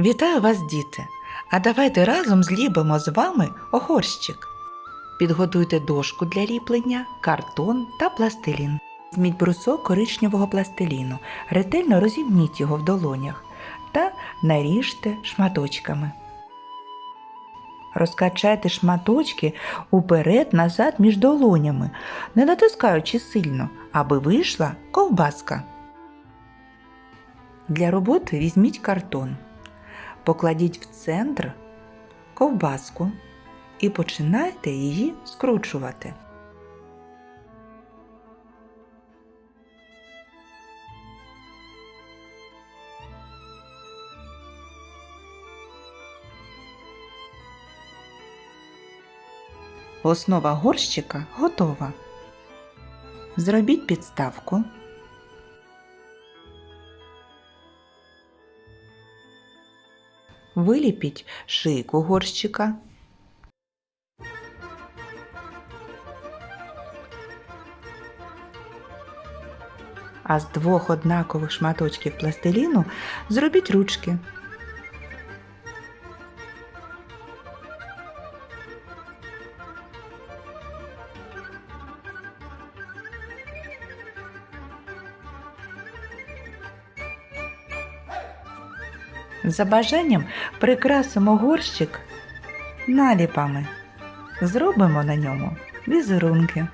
Вітаю вас, діти! А давайте разом зліпимо з вами горщик. Підготуйте дошку для ліплення, картон та пластилін. Візьміть брусок коричневого пластиліну, ретельно розімніть його в долонях та наріжте шматочками. Розкачайте шматочки уперед-назад між долонями, не натискаючи сильно, аби вийшла ковбаска. Для роботи візьміть картон. Покладіть в центр ковбаску і починайте її скручувати. Основа горщика готова. Зробіть підставку. Виліпіть шийку горщика. А з двох однакових шматочків пластиліну зробіть ручки. За бажанням прикрасимо горщик наліпами. Зробимо на ньому візерунки.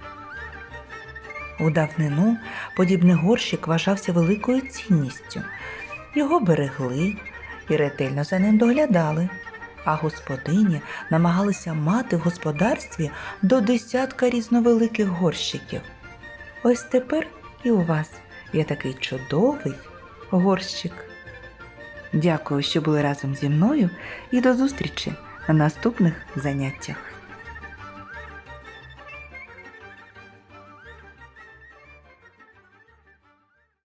У давнину подібний горщик вважався великою цінністю. Його берегли і ретельно за ним доглядали, а господині намагалися мати в господарстві до десятка різновеликих горщиків. Ось тепер і у вас є такий чудовий горщик. Дякую, що були разом зі мною і до зустрічі на наступних заняттях.